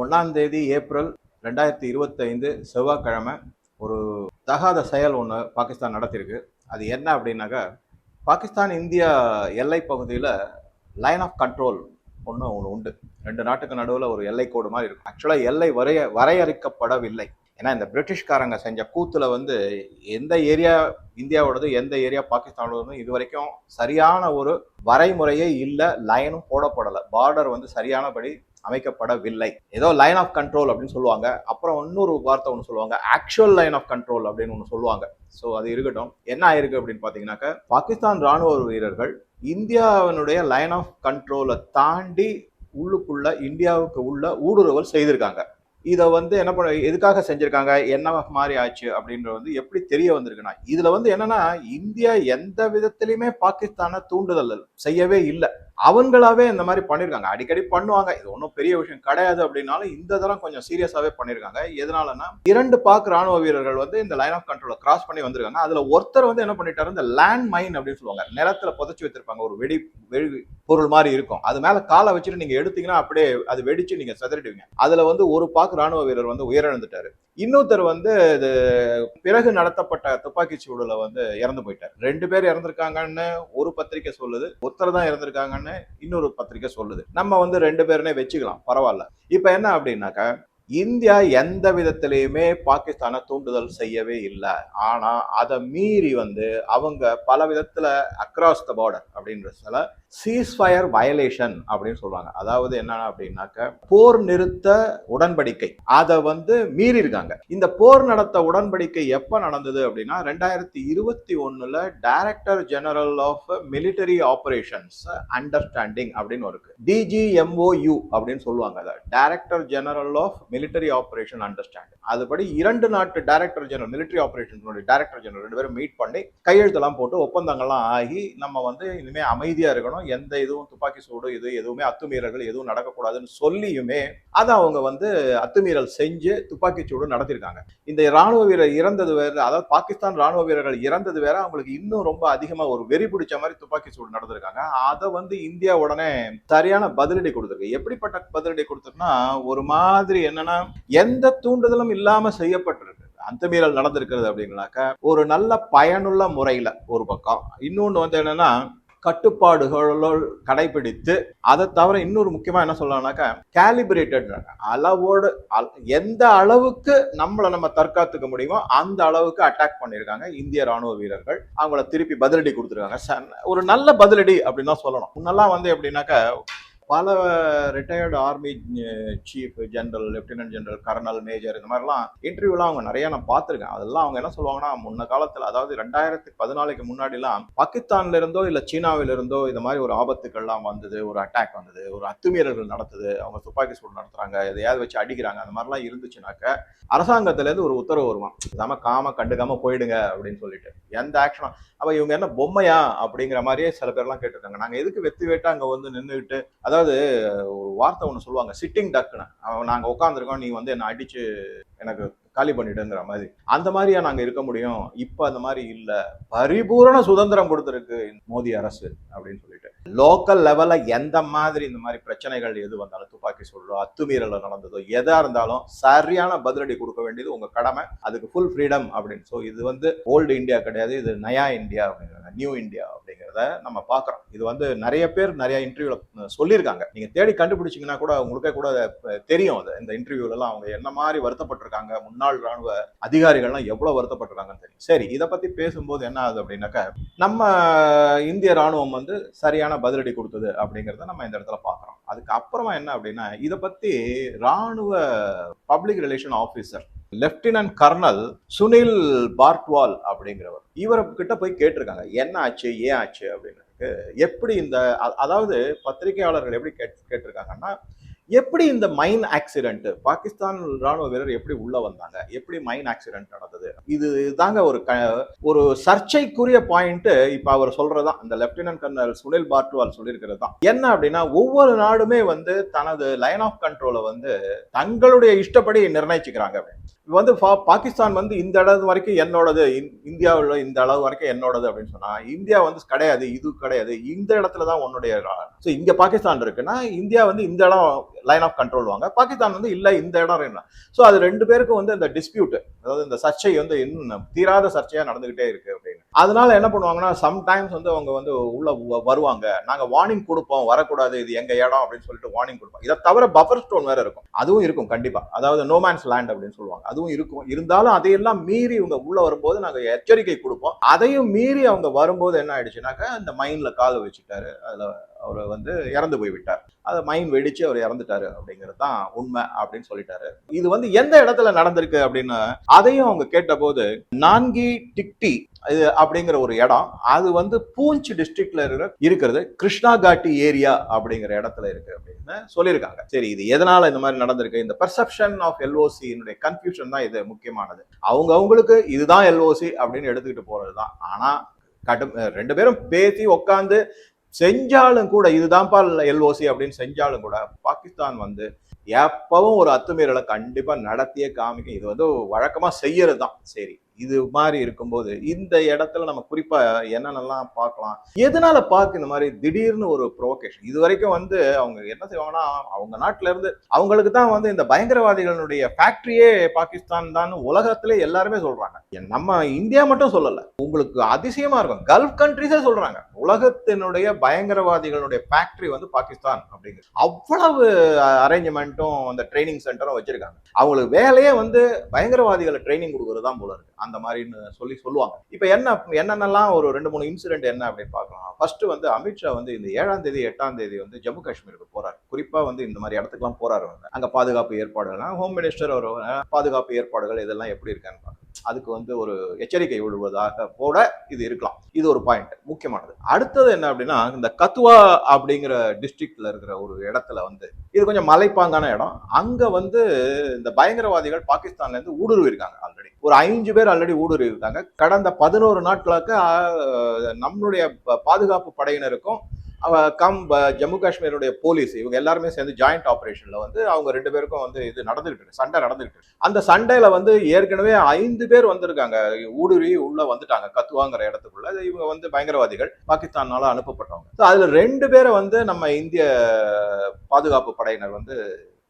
ஒன்றாம் தேதி ஏப்ரல் ரெண்டாயிரத்தி இருபத்தைந்து செவ்வாய்க்கிழமை ஒரு தகாத செயல் ஒன்று பாகிஸ்தான் நடத்தியிருக்கு அது என்ன அப்படின்னாக்கா பாகிஸ்தான் இந்தியா எல்லை பகுதியில் லைன் ஆஃப் கண்ட்ரோல் ஒன்று ஒன்று உண்டு. ரெண்டு நாட்டுக்கு நடுவில் ஒரு எல்லை கோடு மாதிரி இருக்கும். ஆக்சுவலாக எல்லை வரைய வரையறுக்கப்படவில்லை. ஏன்னா இந்த பிரிட்டிஷ்காரங்க செஞ்ச கூத்துல வந்து எந்த ஏரியா இந்தியாவோடது எந்த ஏரியா பாகிஸ்தானோடதும் இது வரைக்கும் சரியான ஒரு வரைமுறையே இல்லை லைனும் போடப்படலை. பார்டர் வந்து சரியானபடி அமைக்கப்படவில்லை. ஏதோ லைன் ஆஃப் கண்ட்ரோல் அப்படின்னு சொல்லுவாங்க. அப்புறம் இன்னொரு வார்த்தை ஒன்று சொல்லுவாங்க. ஆக்சுவல் லைன் ஆஃப் கண்ட்ரோல் அப்படின்னு ஒன்று சொல்லுவாங்க. ஸோ அது இருக்கட்டும். என்ன ஆயிருக்கு அப்படின்னு பார்த்தீங்கன்னாக்க பாகிஸ்தான் ராணுவ வீரர்கள் இந்தியாவினுடைய லைன் ஆஃப் கண்ட்ரோலை தாண்டி உள்ளுக்குள்ள இந்தியாவுக்கு உள்ள ஊடுருவல் செய்திருக்காங்க. இதை வந்து என்ன பண்ண எதுக்காக செஞ்சுருக்காங்க என்ன மாதிரி ஆச்சு அப்படின்றது வந்து எப்படி தெரிய வந்திருக்குன்னா இதில் வந்து என்னன்னா இந்தியா எந்த விதத்திலையுமே பாகிஸ்தானை தூண்டுதல் செய்யவே இல்லை. அவங்களாவே இந்த மாதிரி பண்ணிருக்காங்க. அடிக்கடி பண்ணுவாங்க. இது ஒன்றும் பெரிய விஷயம் கிடையாது அப்படின்னாலும் இந்த தரம் கொஞ்சம் சீரியஸாவே பண்ணிருக்காங்க. எதனாலன்னா இரண்டு பாக் ராணுவ வீரர்கள் வந்து இந்த லைன் ஆஃப் கண்ட்ரோலை கிராஸ் பண்ணி வந்திருக்காங்க. அதுல ஒருத்தர் வந்து என்ன பண்ணிட்டாரு? இந்த லேண்ட் மைன் அப்படின்னு சொல்லுவாங்க. நிலத்துல புதைச்சி வச்சிருப்பாங்க. ஒரு வெடி வெடி பொருள் மாதிரி இருக்கும். அது மேல காலை வச்சுட்டு நீங்க எடுத்தீங்கன்னா அப்படியே அது வெடிச்சு நீங்க செதறிடுவீங்க. அதுல வந்து ஒரு பாக் ராணுவ வீரர் வந்து உயிரிழந்துட்டாரு. இன்னொருத்தர் வந்து இது பிறகு நடத்தப்பட்ட துப்பாக்கி சூடுல வந்து இறந்து போயிட்டார். ரெண்டு பேர் இறந்திருக்காங்கன்னு ஒரு பத்திரிக்கை சொல்லுது. ஒருத்தர் தான் இறந்திருக்காங்கன்னு இன்னொரு பத்திரிக்கை சொல்லுது. நம்ம வந்து ரெண்டு பேருனே வச்சுக்கலாம் பரவாயில்ல. இப்ப என்ன அப்படின்னாக்கா இந்தியா எந்த விதத்திலையுமே பாகிஸ்தானை தூண்டுதல் செய்யவே இல்லை. ஆனால் அதை மீறி வந்து அவங்க பல விதத்தில் அக்ராஸ் த பார்டர் அப்படின்ற சில சீஸ்ஃபயர் வயலேஷன் அப்படின்னு சொல்கிறாங்க அதாவது என்ன அப்படின்னாக்க போர் நிறுத்த உடன்படிக்கை. அதை வந்து மீறி இருக்காங்க இந்த போர் நடத்த உடன்படிக்கை எப்போ நடந்தது அப்படின்னா ரெண்டாயிரத்தி இருபத்தி ஒன்றில் director general of military operations understanding அப்படின்னு இருக்கு டிஜிஎம்ஓயு அப்படின்னு சொல்லுவாங்க அதை. Director general of military operation understanding அதுபடி இரண்டு நாட்டு director general military operation director general ரெண்டு பேரும் மீட் பண்ணி கையெழுத்தெல்லாம் போட்டு ஒப்பந்தங்கள்லாம் ஆகி நம்ம வந்து இனிமே அமைதியா இருக்கணும். எந்த இதுவும் துப்பாக்கி சூடு இது எதுவுமே அத்துமீறல்கள் எதுவும் நடக்கக்கூடாதுன்னு சொல்லியுமே அதை அவங்க வந்து அத்துமீறல் செஞ்சு துப்பாக்கி சூடு நடத்திருக்காங்க இந்த ராணுவ வீரர் இறந்தது வேற அதாவது பாகிஸ்தான் ராணுவ வீரர்கள் இறந்தது வேற அவங்களுக்கு இன்னும் ரொம்ப அதிகமா ஒரு வெறி பிடிச்ச மாதிரி துப்பாக்கி சூடு நடந்திருக்காங்க. அதை வந்து இந்தியா உடனே சரியான பதிலடி கொடுத்துருக்கு. எப்படிப்பட்ட பதிலடி கொடுத்துருக்குன்னா ஒரு மாதிரி என்னன்னா எந்த தூண்டுதலும் இல்லாம செய்யப்பட்டிருக்கு. அத்துமீறல் நடந்திருக்கிறது அப்படின்னாக்க ஒரு நல்ல பயனுள்ள முறையில ஒரு பக்கம். இன்னொன்று வந்து என்னன்னா கட்டுப்பாடுகளோடு கடைபிடித்து அதை தவிர இன்னொரு முக்கியமா என்ன சொல்லலாம்னாக்கா கேலிபிரேட்டட் அளவோடு எந்த அளவுக்கு நம்மளை நம்ம தற்காத்துக்க முடியுமோ அந்த அளவுக்கு அட்டாக் பண்ணியிருக்காங்க இந்திய ராணுவ வீரர்கள். அவங்கள திருப்பி பதிலடி கொடுத்துருக்காங்க. ச- ஒரு நல்ல பதிலடி அப்படின்னு தான் சொல்லணும். முன்னெல்லாம் வந்து எப்படின்னாக்கா பல retired army chief general lieutenant general colonel major இந்த மாதிரிலாம் இன்டர்வியூலாம் அவங்க நிறைய நான் பார்த்துருக்கேன். அதெல்லாம் அவங்க என்ன சொல்லுவாங்கன்னா முன்ன காலத்தில் அதாவது ரெண்டாயிரத்தி பதினாலுக்கு முன்னாடிலாம் பாகிஸ்தான்ல இருந்தோ இல்லை சீனாவில இருந்தோ இந்த மாதிரி ஒரு ஆபத்துக்கள்லாம் வந்தது ஒரு அட்டாக் வந்தது ஒரு அத்துமீறல்கள் நடத்துது அவங்க துப்பாக்கி சூடு நடத்துறாங்க எதையாவது வச்சு அடிக்கிறாங்க அந்த மாதிரிலாம் இருந்துச்சுனாக்க அரசாங்கத்திலேருந்து ஒரு உத்தரவு வருவான் இல்லாமல் காம கண்டுக்காம போயிடுங்க அப்படின்னு சொல்லிட்டு. எந்த ஆக்ஷனும் அப்போ இவங்க என்ன பொம்மையா அப்படிங்கிற மாதிரியே சில பேர்லாம் கேட்டிருக்காங்க. நாங்கள் எதுக்கு வெத்து வெட்டு அங்கே வந்து நின்றுக்கிட்டு அதாவது ஒரு வார்த்தை ஒன்று சொல்லுவாங்க சிட்டிங் டக்குன்னு அவன் உட்காந்துருக்கோம் நீ வந்து என்னை அடிச்சு எனக்கு காலி பண்ணிட்டுங்கிற மாதிரி. அந்த மாதிரியா நாங்கள் இருக்க முடியும். இப்போ அந்த மாதிரி இல்லை. பரிபூரண சுதந்திரம் கொடுத்துருக்கு மோடி அரசு அப்படின்னு சொல்லிட்டு. லோக்கல் லெவலில் எந்த மாதிரி இந்த மாதிரி பிரச்சனைகள் எது வந்தாலும் துப்பாக்கி சூழலோ அத்துமீறல் நடந்ததோ எதா இருந்தாலும் சரியான பதிலடி கொடுக்க வேண்டியது உங்க கடமை. அதுக்கு ஃபுல் ஃப்ரீடம் அப்படின்னு. ஸோ இது வந்து ஓல்டு இந்தியா கிடையாது இது நயா இந்தியா அப்படிங்கிறாங்க நியூ இந்தியா அப்படிங்கிறத நம்ம பார்க்குறோம் இது வந்து நிறைய பேர் நிறைய இன்டர்வியூல சொல்லியிருக்காங்க. நீங்கள் தேடி கண்டுபிடிச்சீங்கன்னா கூட உங்களுக்கே கூட தெரியும் அது. இந்த இன்டர்வியூலலாம் அவங்க என்ன மாதிரி வருத்தப்பட்டிருக்காங்க? முன்னாள் ராணுவ அதிகாரிகள்லாம் எவ்வளோ வருத்தப்பட்டிருக்காங்கன்னு தெரியும். சரி இதை பற்றி பேசும்போது என்ன ஆகுது அப்படின்னாக்க நம்ம இந்திய ராணுவம் வந்து சரியான பதிலடி கொடுத்தது அப்படிங்கிறத நம்ம இந்த இடத்துல பார்க்குறோம் அதுக்கு அப்புறமா என்ன அப்படின்னா இதை பத்தி ராணுவ public relation officer lieutenant colonel Sunil Bartwal அப்படிங்கிறவர் இவரை கிட்ட போய் கேட்டிருக்காங்க. என்ன ஆச்சு ஏன் ஆச்சு அப்படின்னு எப்படி இந்த அதாவது பத்திரிகையாளர்கள் எப்படி கேட் கேட்டிருக்காங்கன்னா எப்படி இந்த மைன் ஆக்சிடென்ட் பாகிஸ்தான் ராணுவ வீரர் எப்படி உள்ள வந்தாங்க? எப்படி மைன் ஆக்சிடென்ட் நடந்தது? இது தாங்க ஒரு க ஒரு சர்ச்சைக்குரிய பாயிண்ட் இப்ப அவர் சொல்றதுதான் இந்த லெப்டினன்ட் கர்னல் சுனில் பார்ட்வால் சொல்லியிருக்கிறது தான். என்ன அப்படின்னா ஒவ்வொரு நாடுமே வந்து தனது லைன் ஆஃப் கண்ட்ரோலை வந்து தங்களுடைய இஷ்டப்படி நிர்ணயிச்சுக்கிறாங்க வந்து பாகிஸ்தான் வந்து இந்த அளவு வரைக்கும் என்னோடது இந்- இந்த அளவு வரைக்கும் என்னோடது அப்படின்னு சொன்னா இந்தியா வந்து கிடையாது இது கிடையாது இந்த இடத்துல தான் உன்னுடைய ஸோ இங்க பாகிஸ்தான் இருக்குன்னா இந்தியா வந்து இந்த இடம் லைன் ஆஃப் கண்ட்ரோல் வாங்க. பாகிஸ்தான் வந்து இல்லை இந்த இடம் என்ன ஸோ அது ரெண்டு பேருக்கும் வந்து இந்த டிஸ்பியூட் அதாவது இந்த சர்ச்சை வந்து இன்னும் தீராத சர்ச்சையா நடந்துகிட்டே இருக்கு அப்படின்னு. அதனால என்ன பண்ணுவாங்கன்னா சம்டைம்ஸ் வந்து அவங்க வந்து உள்ள வ- வருவாங்க. நாங்க வார்னிங் கொடுப்போம் வரக்கூடாது இது எங்க இடம் அப்படின்னு சொல்லிட்டு வார்னிங் கொடுப்போம். இதை தவிர பஃபர் ஸ்டோன் வேற இருக்கும். அதுவும் இருக்கும் கண்டிப்பா. அதாவது நோமேன்ஸ் லேண்ட் அப்படின்னு சொல்லுவாங்க. அதுவும் இருக்கும். இருந்தாலும் அதையெல்லாம் மீறி இவங்க உள்ள வரும்போது நாங்க எச்சரிக்கை கொடுப்போம். அதையும் மீறி அவங்க வரும்போது என்ன ஆயிடுச்சுனாக்கா அந்த மைண்ட்ல காலை வச்சுட்டாரு. அதுல அவர் வந்து இறந்து போய் விட்டார் மைன் வெடிச்சு அவர் இறந்துட்டாரு அப்படிங்கிறது தான் உண்மை அப்படின்னு சொல்லிட்டாரு. இது வந்து எந்த இடத்துல நடந்திருக்கு அப்படின்னு அதையும் அவங்க கேட்டபோது நான்கி டிக்டி இது அப்படிங்கிற ஒரு இடம் அது வந்து பூஞ்ச் டிஸ்ட்ரிக்ட்ல இருக்கிற இருக்கிறது. கிருஷ்ணா காட்டி ஏரியா அப்படிங்கிற இடத்துல இருக்கு அப்படின்னு சொல்லியிருக்காங்க. சரி இது எதனால இந்த மாதிரி நடந்திருக்கு? இந்த பெர்செப்ஷன் ஆஃப் எல்ஓசியினுடைய கன்ஃபியூஷன் தான் இது முக்கியமானது. அவங்க அவங்களுக்கு இதுதான் எல்ஓசி அப்படின்னு எடுத்துக்கிட்டு போறதுதான். ஆனா கடும் ரெண்டு பேரும் பேசி உட்காந்து செஞ்சாலும் கூட இதுதான்ப்பா எல்ஓசி அப்படின்னு செஞ்சாலும் கூட பாகிஸ்தான் வந்து எப்பவும் ஒரு அத்துமீறலை கண்டிப்பாக நடத்தியே காமிக்கும். இது வந்து வழக்கமாக செய்யறது தான் சரி. இது மாதிரி இருக்கும்போது இந்த இடத்துல நம்ம குறிப்பா என்னென்னலாம் பார்க்கலாம்? எதனால பார்க்க இந்த மாதிரி திடீர்னு ஒரு ப்ரொவோகேஷன் இது வரைக்கும் வந்து அவங்க என்ன செய்வாங்கன்னா அவங்க நாட்டில இருந்து அவங்களுக்கு தான் வந்து இந்த பயங்கரவாதிகளுடைய ஃபேக்டரியே பாகிஸ்தான் தான் உலகத்திலே எல்லாருமே சொல்றாங்க. நம்ம இந்தியா மட்டும் சொல்லல. உங்களுக்கு அதிசயமா இருக்கும். கல்ஃப் கண்ட்ரிஸே சொல்றாங்க. உலகத்தினுடைய பயங்கரவாதிகளுடைய ஃபேக்டரி வந்து பாகிஸ்தான் அப்படிங்கிறது அவ்வளவு அரேஞ்ச்மெண்ட்டும் அந்த ட்ரைனிங் சென்டரும் வச்சிருக்காங்க. அவங்களுக்கு வேலையே வந்து பயங்கரவாதிகளை ட்ரைனிங் கொடுக்கறது தான் போல இருக்கு. அந்த மாதிரின்னு சொல்லி சொல்லுவாங்க. இப்போ என்ன என்னென்னலாம் ஒரு ரெண்டு மூணு இன்சிடென்ட் என்ன அப்படின்னு பார்க்கலாம். ஃபர்ஸ்ட் வந்து அமித்ஷா வந்து இந்த ஏழாம் தேதி எட்டாம் தேதி வந்து ஜம்மு காஷ்மீருக்கு போறாரு. குறிப்பா வந்து இந்த மாதிரி இடத்துக்குலாம் போறாரு அங்க பாதுகாப்பு ஏற்பாடுகள் ஹோம் மினிஸ்டர் ஒரு பாதுகாப்பு ஏற்பாடுகள் இதெல்லாம் எப்படி இருக்கான்னு பார்க்கலாம். அதுக்கு வந்து ஒரு எச்சரிக்கை விடுவதாக கூட இது இருக்கலாம். இது ஒரு பாயிண்ட் முக்கியமானது. அடுத்தது என்ன அப்படின்னா இந்த கத்துவா அப்படிங்கிற டிஸ்ட்ரிக்ட்ல இருக்கிற ஒரு இடத்துல வந்து இது கொஞ்சம் மலைப்பாங்கான இடம். அங்க வந்து இந்த பயங்கரவாதிகள் பாகிஸ்தான்ல இருந்து ஊடுருவி இருக்காங்க ஆல்ரெடி ஒரு ஐந்து பேர் ஆல்ரெடி ஊடுருவி இருக்காங்க கடந்த பதினோரு நாட்களாக நம்மளுடைய ப- பாதுகாப்பு படையினருக்கும் கம் ப- ஜம்மு காஷ்மீருடைய போலீஸ் இவங்க எல்லாருமே சேர்ந்து ஜாயிண்ட் ஆப்ரேஷனில் வந்து அவங்க ரெண்டு பேருக்கும் வந்து இது நடந்துகிட்டு இருக்கு சண்டை நடந்துகிட்டு. இருக்கு அந்த சண்டையில் வந்து ஏற்கனவே ஐந்து பேர் வந்திருக்காங்க. ஊடுருவி உள்ளே வந்துட்டாங்க கத்துவாங்கிற இடத்துக்குள்ள. இவங்க வந்து பயங்கரவாதிகள் பாகிஸ்தானால அனுப்பப்பட்டவங்க. ஸோ அதில் ரெண்டு பேரை வந்து நம்ம இந்திய பாதுகாப்பு படையினர் வந்து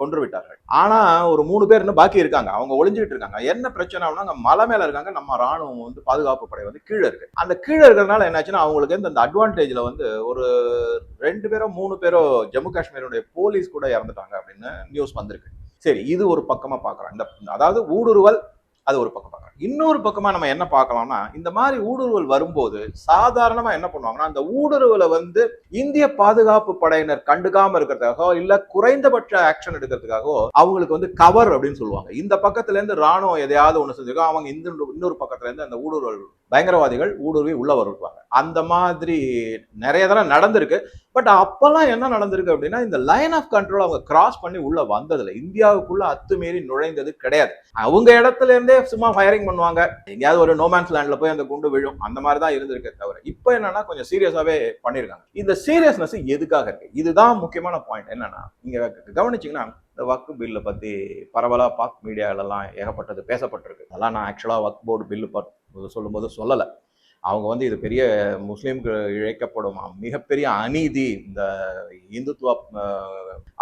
கொன்று விட்டார்கள் ஆனா ஒரு மூணு பேர் இன்னும் பாக்கி இருக்காங்க. அவங்க ஒளிஞ்சுட்டு இருக்காங்க. என்ன பிரச்சனை அப்படின்னா மலை மேல இருக்காங்க. நம்ம ராணுவம் வந்து பாதுகாப்பு படை வந்து கீழே இருக்கு. அந்த கீழே இருக்கிறதுனால என்னாச்சுன்னா அவங்களுக்கு இந்த அந்த அட்வான்டேஜ்ல வந்து ஒரு ரெண்டு பேரோ மூணு பேரோ ஜம்மு காஷ்மீருடைய போலீஸ் கூட இறந்துட்டாங்க அப்படின்னு நியூஸ் வந்திருக்கு. சரி இது ஒரு பக்கமா பாக்குறாங்க. இந்த அதாவது ஊடுருவல் அது ஒரு பக்கம் பார்க்கலாம் இன்னொரு பக்கமா நம்ம என்ன பார்க்கலாம்னா இந்த மாதிரி ஊடுருவல் வரும்போது சாதாரணமா என்ன பண்ணுவாங்கன்னா அந்த ஊடுருவலை வந்து இந்திய பாதுகாப்பு படையினர் கண்டுக்காம இருக்கிறதுக்காகவோ இல்ல குறைந்தபட்ச ஆக்ஷன் எடுக்கிறதுக்காகவோ அவங்களுக்கு வந்து கவர் அப்படின்னு சொல்லுவாங்க. இந்த பக்கத்துல இருந்து ராணுவம் எதையாவது ஒண்ணு செஞ்சிருக்கோம் அவங்க இந்த இன்னொரு பக்கத்துல இருந்து அந்த ஊடுருவல் பயங்கரவாதிகள் ஊடுருவி உள்ள வருவாங்க. அந்த மாதிரி நிறைய தடவை நடந்திருக்கு. பட் அப்பெல்லாம் என்ன நடந்திருக்கு அப்படின்னா இந்த லைன் ஆஃப் கண்ட்ரோல் அவங்க கிராஸ் பண்ணி உள்ள வந்ததில்ல. இந்தியாவுக்குள்ள அத்துமீறி நுழைந்தது கிடையாது. அவங்க இடத்துல இருந்தே சும்மா ஃபயரிங் பண்ணுவாங்க. எங்கேயாவது ஒரு நோமேன்ஸ் லேண்ட்ல போய் அந்த குண்டு விழும். அந்த மாதிரி தான் இருந்திருக்கே தவிர இப்போ என்னன்னா கொஞ்சம் சீரியஸாவே பண்ணிருக்காங்க. இந்த சீரியஸ்னஸ் எதுக்காக இருக்கு? இதுதான் முக்கியமான பாயிண்ட் என்னன்னா நீங்க கவனிச்சிங்கன்னா இந்த வக்கு பில்லை பத்தி பரவலா பாக் மீடியாலெல்லாம் ஏகப்பட்டது பேசப்பட்டிருக்கு. அதெல்லாம் நான் ஆக்சுவலா வக் போர்டு பில்லு சொல்லும்போது சொல்லலை. அவங்க வந்து இது பெரிய முஸ்லீம்க்கு இழைக்கப்படும் மிகப்பெரிய அநீதி இந்த இந்துத்துவ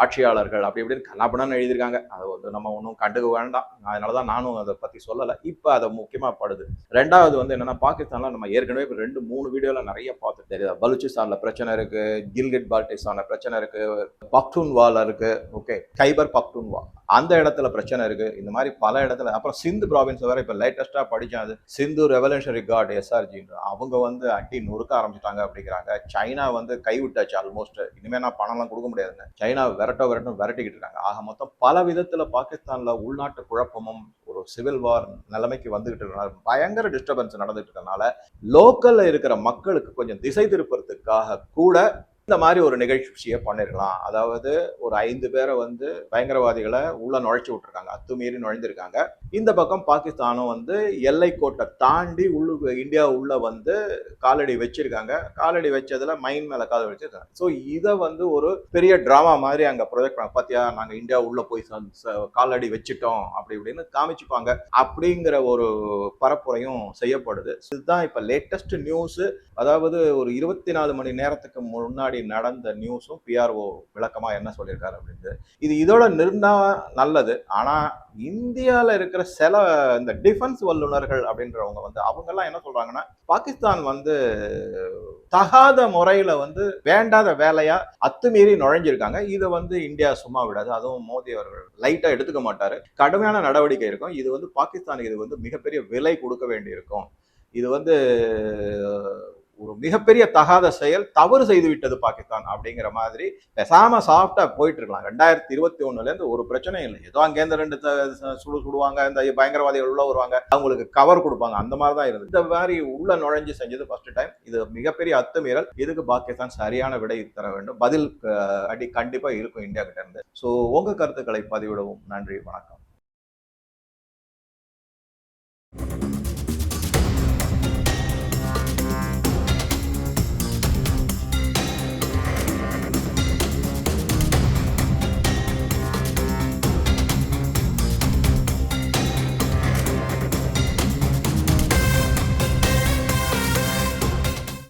ஆட்சியாளர்கள் அப்படி இப்படின்னு கலாபணம்னு எழுதியிருக்காங்க. அதை வந்து நம்ம ஒன்றும் கண்டுக்க வேண்டாம். அதனால தான் நானும் அதை பற்றி சொல்லலை. இப்போ அதை முக்கியமாக படுது. ரெண்டாவது வந்து என்னன்னா பாகிஸ்தானில் நம்ம ஏற்கனவே இப்போ ரெண்டு மூணு வீடியோவில் நிறைய பார்த்து தெரியுது? பலுச்சிஸ்தானில் பிரச்சனை இருக்குது கில்கிட் பால்டிஸ்தானில் பிரச்சனை இருக்குது பக்டூன்வால இருக்குது ஓகே கைபர் பக்டூன்வா அந்த இடத்துல பிரச்சனை இருக்கு. இந்த மாதிரி பல இடத்துல அப்புறம் சிந்து ப்ராவின்ஸ் வேற இப்போ லேட்டஸ்டா படிச்சேன் அது. சிந்து ரெவல்யூஷனரி கார்டு எஸ்ஆர்ஜின்ற அவங்க வந்து அட்டி நொறுக்க ஆரம்பிச்சிட்டாங்க அப்படிங்கிறாங்க. சைனா வந்து கைவிட்டாச்சு ஆல்மோஸ்ட் இனிமே நான் பணம்லாம் கொடுக்க முடியாதுங்க சைனா விரட்ட விரட்டும் விரட்டிக்கிட்டு இருக்காங்க. ஆக மொத்தம் பல விதத்தில் பாகிஸ்தானில் உள்நாட்டு குழப்பமும் ஒரு சிவில் வார் நிலைமைக்கு வந்துகிட்டு இருக்கிறனால பயங்கர டிஸ்டர்பன்ஸ் நடந்துட்டு இருக்கனால லோக்கலில் இருக்கிற மக்களுக்கு கொஞ்சம் திசை திருப்புறதுக்காக கூட இந்த மாதிரி ஒரு நிகழ்ச்சியை பண்ணிருக்கலாம். அதாவது ஒரு ஐந்து பேரை வந்து பயங்கரவாதிகளை உள்ள நுழைச்சி விட்டுருக்காங்க. அத்துமீறி நுழைஞ்சிருக்காங்க இந்த பக்கம் பாகிஸ்தானும் வந்து எல்லை கோட்டை தாண்டி உள்ளு இந்தியா உள்ள வந்து காலடி வச்சிருக்காங்க. காலடி வச்சதுல மைன் மேல காலடி வச்சிருக்காங்க. ஸோ இதை வந்து ஒரு பெரிய டிராமா மாதிரி அங்க ப்ரொஜெக்ட் பண்ண பாத்தியா? நாங்க இந்தியா உள்ள போய் ச- காலடி வச்சிட்டோம். அப்படி இப்படின்னு காமிச்சுப்பாங்க. அப்படிங்கிற ஒரு பரப்புரையும் செய்யப்படுது. இதுதான் இப்ப லேட்டஸ்ட் நியூஸ் அதாவது ஒரு இருபத்தி நாலு மணி நேரத்துக்கு முன்னாடி நடந்த நியூஸும் பிஆர்ஓ விளக்கமாக என்ன சொல்லியிருக்காரு அப்படின்ட்டு. இது இதோட நிறுந்தா நல்லது. ஆனால் இந்தியாவில் இருக்கிற சில இந்த டிஃபென்ஸ் வல்லுநர்கள் அப்படின்றவங்க வந்து அவங்கெல்லாம் என்ன சொல்கிறாங்கன்னா பாகிஸ்தான் வந்து தகாத முறையில் வந்து வேண்டாத வேலையாக அத்துமீறி நுழைஞ்சிருக்காங்க. இதை வந்து இந்தியா சும்மா விடாது. அதுவும் மோடி அவர்கள் லைட்டாக எடுத்துக்க மாட்டார். கடுமையான நடவடிக்கை இருக்கும். இது வந்து பாகிஸ்தானுக்கு இது வந்து மிகப்பெரிய விலை கொடுக்க வேண்டியிருக்கும். இது வந்து ஒரு மிகப்பெரிய தகாத செயல் தவறு செய்து விட்டது பாகிஸ்தான் அப்படிங்கிற மாதிரி பெசாம சாஃப்டா போயிட்டு இருக்கலாம். ரெண்டாயிரத்தி இருபத்தி ஒண்ணுல இருந்து ஒரு பிரச்சனையும் இல்லை. ஏதோ அங்கேருந்து ரெண்டு த- சுடு சுடுவாங்க இந்த பயங்கரவாதிகள் உள்ள வருவாங்க அவங்களுக்கு கவர் கொடுப்பாங்க. அந்த மாதிரி தான் இருந்தது. இந்த மாதிரி உள்ள நுழைஞ்சு செஞ்சது ஃபர்ஸ்ட் டைம் இது மிகப்பெரிய அத்துமீறல். இதுக்கு பாகிஸ்தான் சரியான விடை தர வேண்டும். பதில் அடி கண்டிப்பா இருக்கும் இந்தியா கிட்ட இருந்து. ஸோ உங்க கருத்துக்களை பதிவிடவும். நன்றி வணக்கம்.